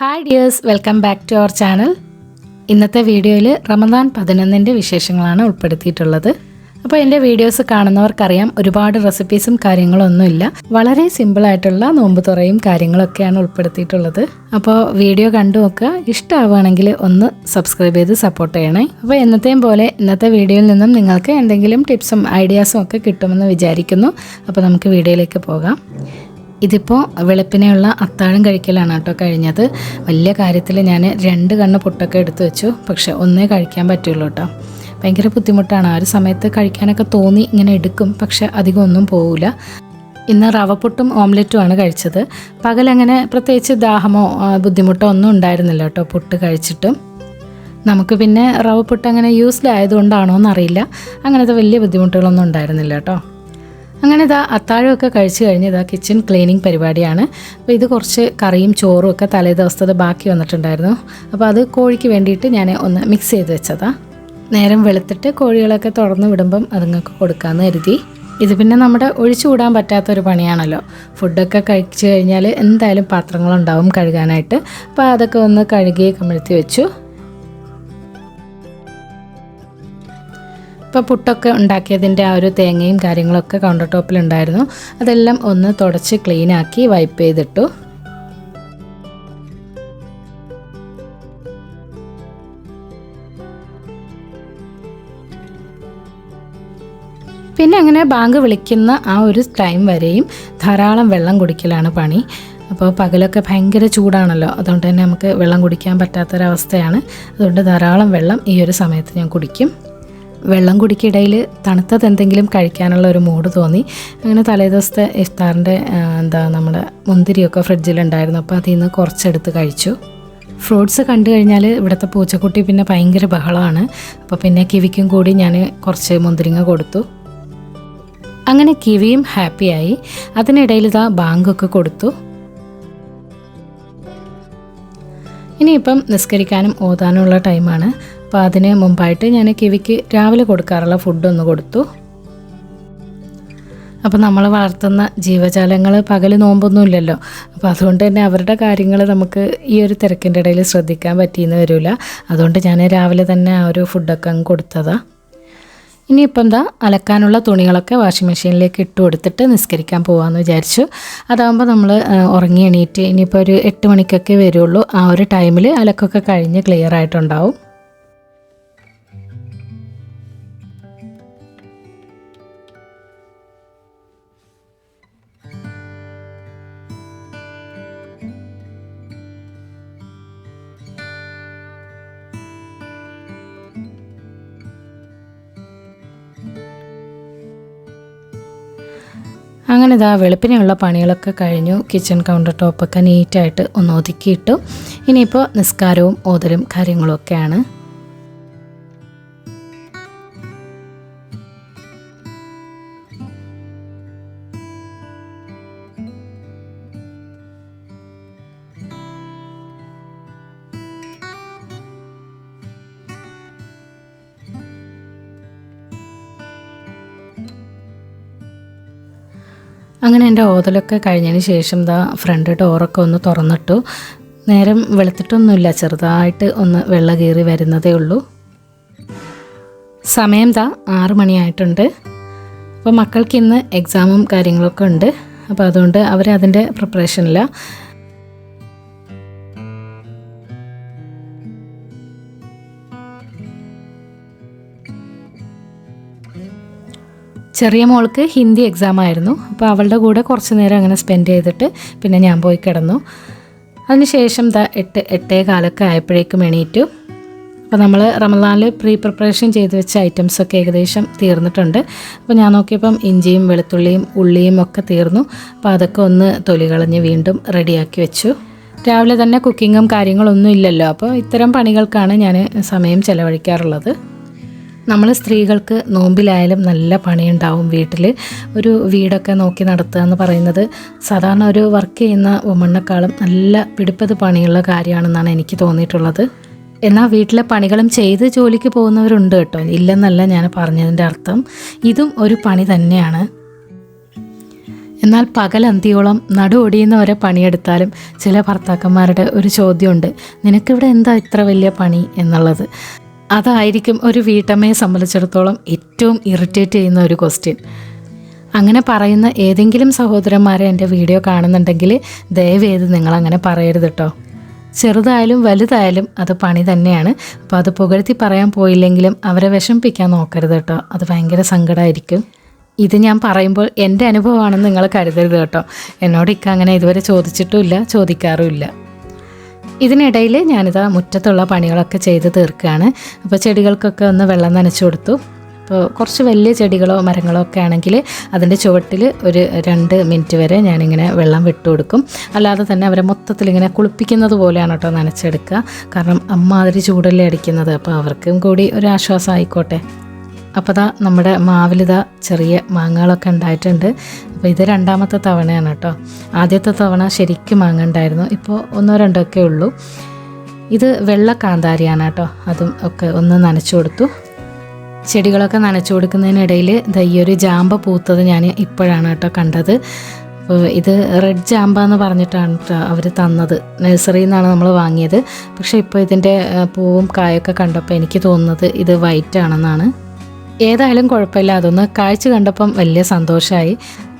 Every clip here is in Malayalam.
Hi dears welcome back to our channel ഇന്നത്തെ വീഡിയോയിൽ റമദാൻ പതിനൊന്നിന്റെ വിശേഷങ്ങളാണ് ഉൾപ്പെടുത്തിയിട്ടുള്ളത്. അപ്പോൾ എന്റെ വീഡിയോസ് കാണുന്നവർക്കറിയാം ഒരുപാട് റെസിപ്പീസും കാര്യങ്ങളൊന്നുമില്ല. വളരെ സിമ്പിളായിട്ടുള്ള നോമ്പ് തുറയും കാര്യങ്ങളൊക്കെയാണ് ഉൾപ്പെടുത്തിയിട്ടുള്ളത്. അപ്പോൾ വീഡിയോ കണ്ടു നോക്കുക. ഇഷ്ടമാവുകയാണെങ്കിൽ ഒന്ന് സബ്സ്ക്രൈബ് ചെയ്ത് സപ്പോർട്ട് ചെയ്യണേ. അപ്പോൾ എന്നത്തെയും പോലെ ഇന്നത്തെ വീഡിയോയിൽ നിന്നും നിങ്ങൾക്ക് എന്തെങ്കിലും ടിപ്സും ഐഡിയാസും ഒക്കെ കിട്ടുമെന്ന് വിചാരിക്കുന്നു. അപ്പോൾ നമുക്ക് വീഡിയോയിലേക്ക് പോകാം. ഇതിപ്പോൾ വെളുപ്പിനെയുള്ള അത്താഴം കഴിക്കലാണ് കേട്ടോ കഴിഞ്ഞത്. വലിയ കാര്യത്തിൽ ഞാൻ രണ്ട് കണ്ണ് പൊട്ടൊക്കെ എടുത്തു വെച്ചു. പക്ഷെ ഒന്നേ കഴിക്കാൻ പറ്റുള്ളൂ കേട്ടോ. ഭയങ്കര ബുദ്ധിമുട്ടാണ്. ആ ഒരു സമയത്ത് കഴിക്കാനൊക്കെ തോന്നി ഇങ്ങനെ എടുക്കും. പക്ഷെ അധികം ഒന്നും പോവില്ല ഇന്ന് റവപ്പുട്ടും ഓംലെറ്റുമാണ് കഴിച്ചത്. പകലങ്ങനെ പ്രത്യേകിച്ച് ദാഹമോ ബുദ്ധിമുട്ടോ ഒന്നും ഉണ്ടായിരുന്നില്ല കേട്ടോ പുട്ട് കഴിച്ചിട്ടും. നമുക്ക് പിന്നെ റവ പുട്ട് അങ്ങനെ യൂസ്ഡ് ആയതുകൊണ്ടാണോ എന്നറിയില്ല അങ്ങനത്തെ വലിയ ബുദ്ധിമുട്ടുകളൊന്നും ഉണ്ടായിരുന്നില്ല കേട്ടോ. അങ്ങനെ ഇതാ അത്താഴമൊക്കെ കഴിച്ചു കഴിഞ്ഞ് ഇതാ കിച്ചൺ ക്ലീനിങ് പരിപാടിയാണ്. അപ്പോൾ ഇത് കുറച്ച് കറിയും ചോറും ഒക്കെ തലേ ദിവസത്തെ ബാക്കി വന്നിട്ടുണ്ടായിരുന്നു. അപ്പോൾ അത് കോഴിക്ക് വേണ്ടിയിട്ട് ഞാൻ ഒന്ന് മിക്സ് ചെയ്ത് വെച്ചതാ. നേരം വെളുത്തിട്ട് കോഴികളൊക്കെ തുറന്ന് വിടുമ്പം അതുങ്ങൾക്ക് കൊടുക്കാമെന്ന് കരുതി. ഇത് പിന്നെ നമ്മുടെ ഒഴിച്ചുകൂടാൻ പറ്റാത്തൊരു പണിയാണല്ലോ. ഫുഡൊക്കെ കഴിച്ചു കഴിഞ്ഞാൽ എന്തായാലും പാത്രങ്ങളുണ്ടാവും കഴുകാനായിട്ട്. അപ്പോൾ അതൊക്കെ ഒന്ന് കഴുകി കമിഴ്ത്തി വെച്ചു. ഇപ്പോൾ പുട്ടൊക്കെ ഉണ്ടാക്കിയതിന്റെ ആ ഒരു തേങ്ങയും കാര്യങ്ങളൊക്കെ കൗണ്ടർ ടോപ്പിലുണ്ടായിരുന്നു അതെല്ലാം ഒന്ന് തുടച്ച് ക്ലീൻ ആക്കി വൈപ്പ് ചെയ്തിട്ടു. പിന്നെ അങ്ങനെ ബാങ്ക് വിളിക്കുന്ന ആ ഒരു ടൈം വരെയും ധാരാളം വെള്ളം കുടിക്കലാണ് പണി. അപ്പോൾ പകലൊക്കെ ഭയങ്കര ചൂടാണല്ലോ. അതുകൊണ്ട് തന്നെ നമുക്ക് വെള്ളം കുടിക്കാൻ പറ്റാത്തൊരവസ്ഥയാണ്. അതുകൊണ്ട് ധാരാളം വെള്ളം ഈ ഒരു സമയത്ത് ഞാൻ കുടിക്കും. വെള്ളം കുടിക്കിടയിൽ തണുത്തത് എന്തെങ്കിലും കഴിക്കാനുള്ള ഒരു മൂഡ് തോന്നി. അങ്ങനെ തലേദിവസത്തെ ഇഫ്താറിന്റെ എന്താ നമ്മുടെ മുന്തിരിയൊക്കെ ഫ്രിഡ്ജിലുണ്ടായിരുന്നു. അപ്പോൾ അതിൽ നിന്ന് കുറച്ചെടുത്ത് കഴിച്ചു. ഫ്രൂട്ട്സ് കണ്ടു കഴിഞ്ഞാൽ ഇവിടുത്തെ പൂച്ചക്കുട്ടി പിന്നെ ഭയങ്കര ബഹളമാണ്. അപ്പോൾ പിന്നെ കിവിക്കും കൂടി ഞാൻ കുറച്ച് മുന്തിരിങ്ങ കൊടുത്തു. അങ്ങനെ കിവിയും ഹാപ്പിയായി. അതിനിടയിൽ ഇതാ ബാങ്കൊക്കെ കൊടുത്തു. ഇനിയിപ്പം നിസ്കരിക്കാനും ഓതാനുമുള്ള ടൈമാണ്. അപ്പോൾ അതിന് മുമ്പായിട്ട് ഞാൻ കിവിക്ക് രാവിലെ കൊടുക്കാറുള്ള ഫുഡൊന്ന് കൊടുത്തു. അപ്പോൾ നമ്മൾ വളർത്തുന്ന ജീവജാലങ്ങൾ പകൽ നോമ്പൊന്നുമില്ലല്ലോ അപ്പോൾ അതുകൊണ്ട് തന്നെ അവരുടെ കാര്യങ്ങൾ നമുക്ക് ഈ ഒരു തിരക്കിന്റെ ഇടയിൽ ശ്രദ്ധിക്കാൻ പറ്റിയെന്ന് വരില്ല അതുകൊണ്ട് ഞാൻ രാവിലെ തന്നെ ആ ഒരു ഫുഡൊക്കെ അങ്ങ് കൊടുത്തതാണ് ഇനിയിപ്പം എന്താ അലക്കാനുള്ള തുണികളൊക്കെ വാഷിംഗ് മെഷീനിലേക്ക് ഇട്ട് കൊടുത്തിട്ട് നിസ്കരിക്കാൻ പോകാമെന്ന് വിചാരിച്ചു. അതാകുമ്പോൾ നമ്മൾ ഉറങ്ങി എണീറ്റ് ഇനിയിപ്പോൾ ഒരു എട്ട് മണിക്കൊക്കെ വരുള്ളൂ. ആ ഒരു ടൈമിൽ അലക്കൊക്കെ കഴിഞ്ഞ് ക്ലിയർ ആയിട്ടുണ്ടാവും. ഇതാ വെളുപ്പിനെയുള്ള പണികളൊക്കെ കഴിഞ്ഞു. കിച്ചൺ കൗണ്ടർ ടോപ്പൊക്കെ നീറ്റായിട്ട് ഒന്ന് ഒതുക്കിയിട്ടു. ഇനിയിപ്പോൾ നിസ്കാരവും ഓതലും കാര്യങ്ങളും അങ്ങനെ എന്റെ ഓതലൊക്കെ കഴിഞ്ഞതിന് ശേഷം ദാ ഫ്രണ്ട് ഡോറൊക്കെ ഒന്ന് തുറന്നിട്ടു. നേരം വെളുത്തിട്ടൊന്നുമില്ല ചെറുതായിട്ട് ഒന്ന് വെള്ള കയറി വരുന്നതേ ഉള്ളൂ. സമയം ദാ ആറ് മണിയായിട്ടുണ്ട്. അപ്പോൾ മക്കൾക്ക് ഇന്ന് എക്സാമും കാര്യങ്ങളൊക്കെ ഉണ്ട്. അപ്പോൾ അതുകൊണ്ട് അവർ അതിന്റെ പ്രിപ്പറേഷനില്ല ചെറിയ മോൾക്ക് ഹിന്ദി എക്സാം ആയിരുന്നു. അപ്പോൾ അവളുടെ കൂടെ കുറച്ച് നേരം അങ്ങനെ സ്പെൻഡ് ചെയ്തിട്ട് പിന്നെ ഞാൻ പോയി കിടന്നു. അതിനുശേഷം ദാ എട്ട് എട്ടേ കാലൊക്കെ ആയപ്പോഴേക്കും എണീറ്റു. അപ്പോൾ നമ്മൾ റമദാനിൽ പ്രീ പ്രിപ്പറേഷൻ ചെയ്ത് വെച്ച ഐറ്റംസൊക്കെ ഏകദേശം തീർന്നിട്ടുണ്ട്. അപ്പോൾ ഞാൻ നോക്കിയപ്പം ഇഞ്ചിയും വെളുത്തുള്ളിയും ഉള്ളിയും ഒക്കെ തീർന്നു. അപ്പോൾ അതൊക്കെ ഒന്ന് തൊലി കളഞ്ഞ് വീണ്ടും റെഡിയാക്കി വെച്ചു. രാവിലെ തന്നെ കുക്കിങ്ങും കാര്യങ്ങളൊന്നും ഇല്ലല്ലോ. അപ്പോൾ ഇത്തരം പണികൾക്കാണ് ഞാൻ സമയം ചെലവഴിക്കാറുള്ളത്. നമ്മൾ സ്ത്രീകൾക്ക് നോമ്പിലായാലും നല്ല പണിയുണ്ടാവും വീട്ടിൽ ഒരു വീടൊക്കെ നോക്കി നടത്തുക എന്ന് പറയുന്നത് സാധാരണ ഒരു വർക്ക് ചെയ്യുന്ന വുമണിനെക്കാളും നല്ല പിടിപ്പത് പണിയുള്ള കാര്യമാണെന്നാണ് എനിക്ക് തോന്നിയിട്ടുള്ളത്. എന്നാൽ വീട്ടിലെ പണികളും ചെയ്ത് ജോലിക്ക് പോകുന്നവരുണ്ട് കേട്ടോ. ഇല്ലെന്നല്ല ഞാൻ പറഞ്ഞതിന്റെ അർത്ഥം. ഇതും ഒരു പണി തന്നെയാണ്. എന്നാൽ പകലന്തിയോളം നടു ഒടിയുന്നവരെ പണിയെടുത്താലും ചില ഭർത്താക്കന്മാരുടെ ഒരു ചോദ്യമുണ്ട്. നിനക്കിവിടെ എന്താ ഇത്ര വലിയ പണി എന്നുള്ളത്? അതായിരിക്കും ഒരു വീട്ടമ്മയെ സംബന്ധിച്ചിടത്തോളം ഏറ്റവും ഇറിറ്റേറ്റ് ചെയ്യുന്ന ഒരു ക്വസ്റ്റ്യൻ അങ്ങനെ പറയുന്ന ഏതെങ്കിലും സഹോദരന്മാരെ എന്റെ വീഡിയോ കാണുന്നുണ്ടെങ്കിൽ ദയവേത് നിങ്ങൾ അങ്ങനെ പറയരുത് കേട്ടോ ചെറുതായാലും വലുതായാലും അത് പണി തന്നെയാണ്. അപ്പോൾ അത് പുകഴ്ത്തി പറയാൻ പോയില്ലെങ്കിലും അവരെ വിഷമിപ്പിക്കാൻ നോക്കരുത് കേട്ടോ അത് ഭയങ്കര സങ്കടമായിരിക്കും ഇത് ഞാൻ പറയുമ്പോൾ എന്റെ അനുഭവമാണെന്ന് നിങ്ങൾ കരുതരുത് കേട്ടോ എന്നോട് ഇക്ക അങ്ങനെ ഇതുവരെ ചോദിച്ചിട്ടുമില്ല ചോദിക്കാറുമില്ല ഇതിനിടയിൽ ഞാനിതാ മുറ്റത്തുള്ള പണികളൊക്കെ ചെയ്ത് തീർക്കുകയാണ്. അപ്പോൾ ചെടികൾക്കൊക്കെ ഒന്ന് വെള്ളം നനച്ചു കൊടുത്തു. അപ്പോൾ കുറച്ച് വലിയ ചെടികളോ മരങ്ങളോ ഒക്കെ ആണെങ്കിൽ അതിന്റെ ചുവട്ടിൽ ഒരു രണ്ട് മിനിറ്റ് വരെ ഞാനിങ്ങനെ വെള്ളം വിട്ടു കൊടുക്കും. അല്ലാതെ തന്നെ അവരെ മൊത്തത്തിൽ ഇങ്ങനെ കുളിപ്പിക്കുന്നത് പോലെയാണ് കേട്ടോ നനച്ചെടുക്കുക. കാരണം അമ്മാതിരി ചൂടല്ലേ അടിക്കുന്നത്. അപ്പോൾ അവർക്കും കൂടി ഒരു ആശ്വാസം ആയിക്കോട്ടെ അപ്പോൾ ദാ നമ്മുടെ മാവിലിതാ ചെറിയ മാങ്ങകളൊക്കെ ഉണ്ടായിട്ടുണ്ട്. അപ്പോൾ ഇത് രണ്ടാമത്തെ തവണയാണ് കേട്ടോ ആദ്യത്തെ തവണ ശരിക്കും മാങ്ങ ഉണ്ടായിരുന്നു. ഇപ്പോൾ ഒന്നോ രണ്ടോ ഒക്കെ ഉള്ളൂ. ഇത് വെള്ള കാന്താരിയാണ് കേട്ടോ അതും ഒക്കെ ഒന്ന് നനച്ചു കൊടുത്തു. ചെടികളൊക്കെ നനച്ചു കൊടുക്കുന്നതിനിടയിൽ ദയ്യൊരു ജാമ്പ പൂത്തത് ഞാൻ ഇപ്പോഴാണ് കേട്ടോ കണ്ടത്. അപ്പോൾ ഇത് റെഡ് ജാമ്പ എന്ന് പറഞ്ഞിട്ടാണ് അവർ തന്നത്. നഴ്സറിയിൽ നിന്നാണ് നമ്മൾ വാങ്ങിയത്. പക്ഷേ ഇപ്പോൾ ഇതിന്റെ പൂവും കായൊക്കെ കണ്ടപ്പോൾ എനിക്ക് തോന്നുന്നത് ഇത് വൈറ്റ് ആണെന്നാണ് ഏതായാലും കുഴപ്പമില്ല. അതൊന്ന് കാഴ്ച കണ്ടപ്പം വലിയ സന്തോഷമായി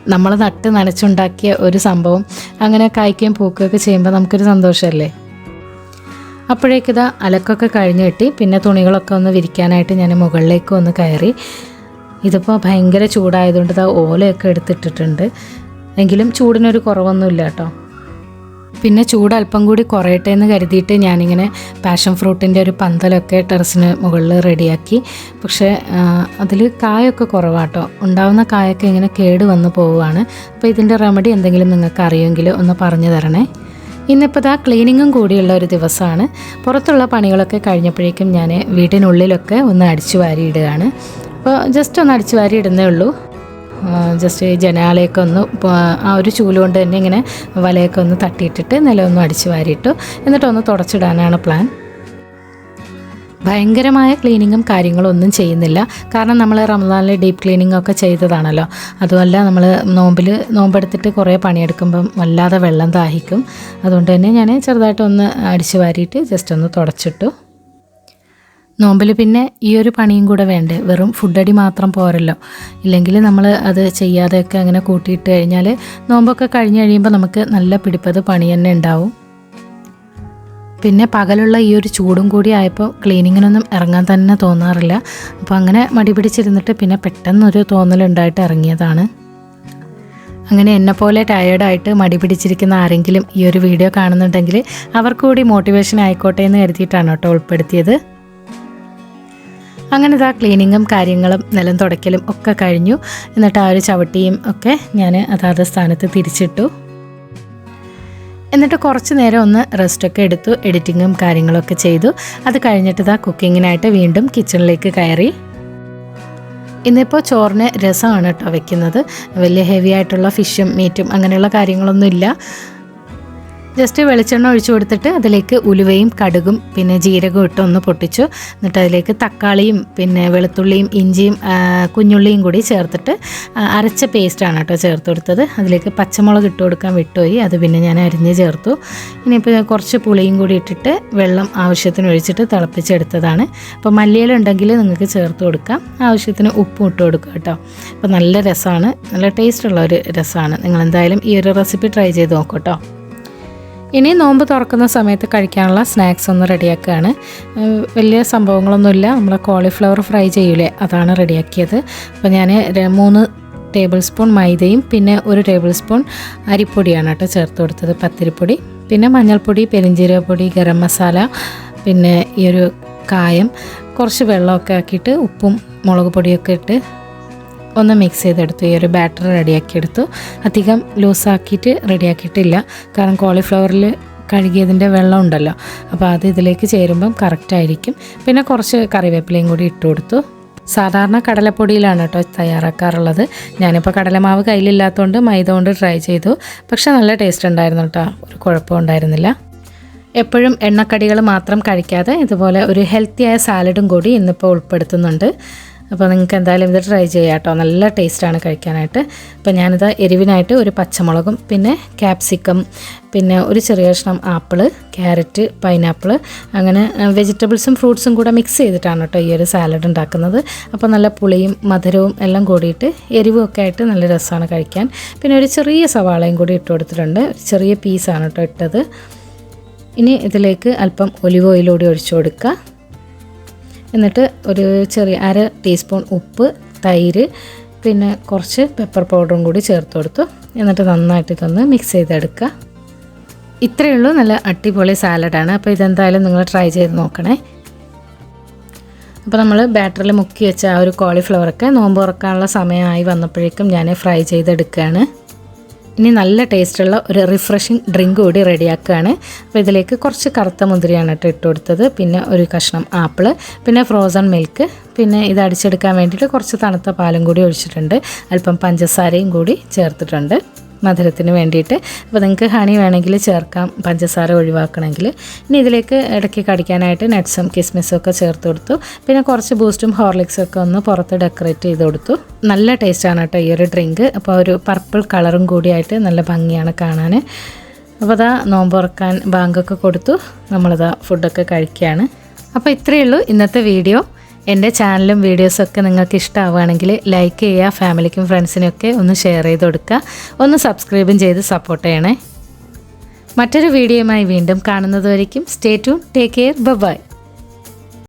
നമ്മൾ നട്ട് നനച്ചുണ്ടാക്കിയ ഒരു സംഭവം അങ്ങനെ കായ്ക്കുകയും പൂക്കുകയൊക്കെ ചെയ്യുമ്പോൾ നമുക്കൊരു സന്തോഷമല്ലേ? അപ്പോഴേക്കിതാ അലക്കൊക്കെ കഴിഞ്ഞ് കിട്ടി. പിന്നെ തുണികളൊക്കെ ഒന്ന് വിരിക്കാനായിട്ട് ഞാൻ മുകളിലേക്ക് ഒന്ന് കയറി. ഇതിപ്പോൾ ഭയങ്കര ചൂടായതുകൊണ്ട് ഇതാ ഓലയൊക്കെ എടുത്തിട്ടിട്ടുണ്ട്. എങ്കിലും ചൂടിനൊരു കുറവൊന്നുമില്ല കേട്ടോ. പിന്നെ ചൂട് അല്പം കൂടി കുറയട്ടെ എന്ന് കരുതിയിട്ട് ഞാനിങ്ങനെ പാഷൻ ഫ്രൂട്ടിന്റെ ഒരു പന്തലൊക്കെ ടെറസിന് മുകളിൽ റെഡിയാക്കി പക്ഷേ അതിൽ കായൊക്കെ കുറവാട്ടോ. ഉണ്ടാവുന്ന കായൊക്കെ ഇങ്ങനെ കേട് വന്ന് പോവുകയാണ്. അപ്പോൾ ഇതിന്റെ റെമഡി എന്തെങ്കിലും നിങ്ങൾക്ക് അറിയുമെങ്കിൽ ഒന്ന് പറഞ്ഞു തരണേ. ഇന്നിപ്പോൾ ഇതാ ക്ലീനിങ്ങും കൂടിയുള്ള ഒരു ദിവസമാണ്. പുറത്തുള്ള പണികളൊക്കെ കഴിഞ്ഞപ്പോഴേക്കും ഞാൻ വീടിനുള്ളിലൊക്കെ ഒന്ന് അടിച്ചു വാരിയിടുകയാണ് അപ്പോൾ ജസ്റ്റ് ഒന്ന് അടിച്ചു വാരി ഇടുന്നേ ഉള്ളൂ. ജസ്റ്റ് ജനാലയൊക്കെ ഒന്ന് ആ ഒരു ചൂൽ കൊണ്ട് തന്നെ ഇങ്ങനെ വലയൊക്കെ ഒന്ന് തട്ടിയിട്ടിട്ട് നിലമൊന്നും അടിച്ചു വാരിയിട്ടു. എന്നിട്ടൊന്ന് തുടച്ചിടാനാണ് പ്ലാൻ ഭയങ്കരമായ ക്ലീനിങ്ങും കാര്യങ്ങളും ഒന്നും ചെയ്യുന്നില്ല. കാരണം നമ്മൾ റമദാനിൽ ഡീപ്പ് ക്ലീനിങ് ഒക്കെ ചെയ്തതാണല്ലോ. അതുമല്ല നമ്മൾ നോമ്പിൽ നോമ്പെടുത്തിട്ട് കുറേ പണിയെടുക്കുമ്പം വല്ലാതെ വെള്ളം ദാഹിക്കും. അതുകൊണ്ട് തന്നെ ഞാൻ ചെറുതായിട്ടൊന്ന് അടിച്ചു വാരിയിട്ട് ജസ്റ്റ് ഒന്ന് തുടച്ചിട്ടു. നോമ്പിൽ പിന്നെ ഈ ഒരു പണിയും കൂടെ വേണ്ടേ? വെറും ഫുഡടി മാത്രം പോരല്ലോ. ഇല്ലെങ്കിൽ നമ്മൾ അത് ചെയ്യാതെയൊക്കെ അങ്ങനെ കൂട്ടിയിട്ട് കഴിഞ്ഞാൽ നോമ്പൊക്കെ കഴിഞ്ഞ് കഴിയുമ്പോൾ നമുക്ക് നല്ല പിടിപ്പത് പണി തന്നെ ഉണ്ടാവും. പിന്നെ പകലുള്ള ഈ ഒരു ചൂടും കൂടി ആയപ്പോൾ ക്ലീനിങ്ങിനൊന്നും ഇറങ്ങാൻ തന്നെ തോന്നാറില്ല. അപ്പോൾ അങ്ങനെ മടി പിടിച്ചിരുന്നിട്ട് പിന്നെ പെട്ടെന്നൊരു തോന്നലുണ്ടായിട്ട് ഇറങ്ങിയതാണ്. അങ്ങനെ എന്നെ എന്നെപ്പോലെ ടയേർഡായിട്ട് മടി പിടിച്ചിരിക്കുന്ന ആരെങ്കിലും ഈ ഒരു വീഡിയോ കാണുന്നുണ്ടെങ്കിൽ അവർക്കുകൂടി മോട്ടിവേഷൻ ആയിക്കോട്ടെ എന്ന് കരുതിയിട്ടാണ് കേട്ടോ ഉൾപ്പെടുത്തിയത്. അങ്ങനെ ഇതാ ക്ലീനിങ്ങും കാര്യങ്ങളും നിലം തുടയ്ക്കലും ഒക്കെ കഴിഞ്ഞു. എന്നിട്ട് ആ ഒരു ചവിട്ടിയും ഒക്കെ ഞാൻ അതാത് സ്ഥാനത്ത് തിരിച്ചിട്ടു. എന്നിട്ട് കുറച്ച് നേരം ഒന്ന് റെസ്റ്റൊക്കെ എടുത്തു എഡിറ്റിങ്ങും കാര്യങ്ങളൊക്കെ ചെയ്തു. അത് കഴിഞ്ഞിട്ട് ഇതാ കുക്കിങ്ങിനായിട്ട് വീണ്ടും കിച്ചണിലേക്ക് കയറി. ഇന്നിപ്പോൾ ചോറിന് രസമാണ് കേട്ടോ വെക്കുന്നത്. വലിയ ഹെവി ആയിട്ടുള്ള ഫിഷും മീറ്റും അങ്ങനെയുള്ള കാര്യങ്ങളൊന്നും ഇല്ല ജസ്റ്റ് വെളിച്ചെണ്ണ ഒഴിച്ചു കൊടുത്തിട്ട് അതിലേക്ക് ഉലുവയും കടുകും പിന്നെ ജീരകവും ഇട്ട് ഒന്ന് പൊട്ടിച്ചു. എന്നിട്ട് അതിലേക്ക് തക്കാളിയും പിന്നെ വെളുത്തുള്ളിയും ഇഞ്ചിയും കുഞ്ഞുള്ളിയും കൂടി ചേർത്തിട്ട് അരച്ച പേസ്റ്റാണ് കേട്ടോ ചേർത്ത് കൊടുത്തത്. അതിലേക്ക് പച്ചമുളക് ഇട്ട് കൊടുക്കാൻ വിട്ടുപോയി. അത് പിന്നെ ഞാൻ അരിഞ്ഞ് ചേർത്തു. ഇനിയിപ്പോൾ കുറച്ച് പുളിയും കൂടി ഇട്ടിട്ട് വെള്ളം ആവശ്യത്തിന് ഒഴിച്ചിട്ട് തിളപ്പിച്ചെടുത്തതാണ്. അപ്പോൾ മല്ലിയില ഉണ്ടെങ്കിൽ നിങ്ങൾക്ക് ചേർത്ത് കൊടുക്കാം. ആവശ്യത്തിന് ഉപ്പും ഇട്ട് കൊടുക്കുക കേട്ടോ. അപ്പോൾ നല്ല രസമാണ്. നല്ല ടേസ്റ്റുള്ള ഒരു രസമാണ്. നിങ്ങൾ എന്തായാലും ഈ ഒരു റെസിപ്പി ട്രൈ ചെയ്ത് നോക്കൂ കേട്ടോ. ഇനി നോമ്പ് തുറക്കുന്ന സമയത്ത് കഴിക്കാനുള്ള സ്നാക്സ് ഒന്ന് റെഡിയാക്കുകയാണ്. വലിയ സംഭവങ്ങളൊന്നുമില്ല. നമ്മൾ കോളിഫ്ലവർ ഫ്രൈ ചെയ്യൂലേ? അതാണ് റെഡിയാക്കിയത്. അപ്പോൾ ഞാൻ മൂന്ന് ടേബിൾ സ്പൂൺ മൈദയും പിന്നെ ഒരു ടേബിൾ സ്പൂൺ അരിപ്പൊടിയാണ് കേട്ടോ ചേർത്ത് കൊടുത്തത്. പത്തിരിപ്പൊടി പിന്നെ മഞ്ഞൾപ്പൊടി പെരിഞ്ജീരകപ്പൊടി ഗരം മസാല പിന്നെ ഈ ഒരു കായം കുറച്ച് വെള്ളമൊക്കെ ആക്കിയിട്ട് ഉപ്പും മുളക് പൊടിയൊക്കെ ഇട്ട് ഒന്ന് മിക്സ് ചെയ്തെടുത്തു. ഈ ഒരു ബാറ്റർ റെഡിയാക്കിയെടുത്തു. അധികം ലൂസാക്കിയിട്ട് റെഡിയാക്കിയിട്ടില്ല. കാരണം കോളിഫ്ലവറിൽ കഴുകിയതിന്റെ വെള്ളം ഉണ്ടല്ലോ. അപ്പോൾ അത് ഇതിലേക്ക് ചേരുമ്പം കറക്റ്റായിരിക്കും പിന്നെ കുറച്ച് കറിവേപ്പിലയും കൂടി ഇട്ട് കൊടുത്തു. സാധാരണ കടലപ്പൊടിയിലാണ് കേട്ടോ തയ്യാറാക്കാറുള്ളത്. ഞാനിപ്പോൾ കടലമാവ് കയ്യിലില്ലാത്തതുകൊണ്ട് മൈദ കൊണ്ട് ട്രൈ ചെയ്തു. പക്ഷെ നല്ല ടേസ്റ്റ് ഉണ്ടായിരുന്നു കേട്ടോ. ഒരു കുഴപ്പം ഉണ്ടായിരുന്നില്ല. എപ്പോഴും എണ്ണക്കടികൾ മാത്രം കഴിക്കാതെ ഇതുപോലെ ഒരു ഹെൽത്തിയായ സാലഡും കൂടി ഇന്നിപ്പോൾ ഉൾപ്പെടുത്തുന്നുണ്ട്. അപ്പോൾ നിങ്ങൾക്ക് എന്തായാലും ഇത് ട്രൈ ചെയ്യാം കേട്ടോ. നല്ല ടേസ്റ്റാണ് കഴിക്കാനായിട്ട്. അപ്പോൾ ഞാനിത് എരിവിനായിട്ട് ഒരു പച്ചമുളകും പിന്നെ ക്യാപ്സിക്കം പിന്നെ ഒരു ചെറിയ കഷ്ണം ആപ്പിൾ ക്യാരറ്റ് പൈനാപ്പിൾ അങ്ങനെ വെജിറ്റബിൾസും ഫ്രൂട്ട്സും കൂടെ മിക്സ് ചെയ്തിട്ടാണ് കേട്ടോ ഈ ഒരു സാലഡ് ഉണ്ടാക്കുന്നത്. അപ്പോൾ നല്ല പുളിയും മധുരവും എല്ലാം കൂടിയിട്ട് എരിവും ഒക്കെ ആയിട്ട് നല്ല രസമാണ് കഴിക്കാൻ. പിന്നെ ഒരു ചെറിയ സവാളയും കൂടി ഇട്ട് കൊടുത്തിട്ടുണ്ട്. ചെറിയ പീസാണ് കേട്ടോ ഇട്ടത്. ഇനി ഇതിലേക്ക് അല്പം ഒലിവ് ഓയിലൂടെ ഒഴിച്ചു കൊടുക്കുക. എന്നിട്ട് ഒരു ചെറിയ അര ടീസ്പൂൺ ഉപ്പ് തൈര് പിന്നെ കുറച്ച് പെപ്പർ പൗഡറും കൂടി ചേർത്ത് കൊടുത്തു. എന്നിട്ട് നന്നായിട്ട് ഇതൊന്ന് മിക്സ് ചെയ്തെടുക്കുക. ഇത്രയേ ഉള്ളൂ. നല്ല അടിപൊളി സാലഡാണ് അപ്പോൾ ഇതെന്തായാലും നിങ്ങൾ ട്രൈ ചെയ്ത് നോക്കണേ. അപ്പോൾ നമ്മൾ ബാറ്ററിൽ മുക്കി വെച്ച ആ ഒരു കോളിഫ്ലവറൊക്കെ നോമ്പ് തുറക്കാനുള്ള സമയമായി വന്നപ്പോഴേക്കും ഞാൻ ഫ്രൈ ചെയ്തെടുക്കുകയാണ്. ഇനി നല്ല ടേസ്റ്റുള്ള ഒരു റിഫ്രഷിങ് ഡ്രിങ്ക് കൂടി റെഡിയാക്കുകയാണ് അപ്പോൾ ഇതിലേക്ക് കുറച്ച് കറുത്ത മുന്തിരിയാണ് കേട്ടോ ഇട്ട് കൊടുത്തത്. പിന്നെ ഒരു കഷ്ണം ആപ്പിൾ പിന്നെ ഫ്രോസൺ മിൽക്ക് പിന്നെ ഇത് അടിച്ചെടുക്കാൻ വേണ്ടിയിട്ട് കുറച്ച് തണുത്ത പാലും കൂടി ഒഴിച്ചിട്ടുണ്ട്. അല്പം പഞ്ചസാരയും കൂടി ചേർത്തിട്ടുണ്ട്. മധുരത്തിന് വേണ്ടിയിട്ട്. അപ്പോൾ നിങ്ങൾക്ക് ഹണി വേണമെങ്കിൽ ചേർക്കാം പഞ്ചസാര ഒഴിവാക്കണമെങ്കിൽ. ഇനി ഇതിലേക്ക് ഇടയ്ക്ക് കടിക്കാനായിട്ട് നട്ട്സും കിസ്മിസും ഒക്കെ ചേർത്ത് കൊടുത്തു. പിന്നെ കുറച്ച് ബൂസ്റ്റും ഹോർലിക്സും ഒക്കെ ഒന്ന് പുറത്ത് ഡെക്കറേറ്റ് ചെയ്ത് കൊടുത്തു. നല്ല ടേസ്റ്റാണ് കേട്ടോ ഈ ഒരു ഡ്രിങ്ക് അപ്പോൾ ഒരു പർപ്പിൾ കളറും കൂടിയായിട്ട് നല്ല ഭംഗിയാണ് കാണാൻ. അപ്പോൾ അതാ നോമ്പുറക്കാൻ ബാങ്കൊക്കെ കൊടുത്തു. നമ്മളിതാ ഫുഡൊക്കെ കഴിക്കുകയാണ്. അപ്പോൾ ഇത്രയേ ഉള്ളൂ ഇന്നത്തെ വീഡിയോ എന്റെ ചാനലും വീഡിയോസൊക്കെ നിങ്ങൾക്ക് ഇഷ്ടമാവുകയാണെങ്കിൽ ലൈക്ക് ചെയ്യുക ഫാമിലിക്കും ഫ്രണ്ട്സിനൊക്കെ ഒന്ന് ഷെയർ ചെയ്ത് കൊടുക്കുക. ഒന്ന് സബ്സ്ക്രൈബും ചെയ്ത് സപ്പോർട്ട് ചെയ്യണേ. മറ്റൊരു വീഡിയോയുമായി വീണ്ടും കാണുന്നതുവരേക്കും. Stay to take care. Bye.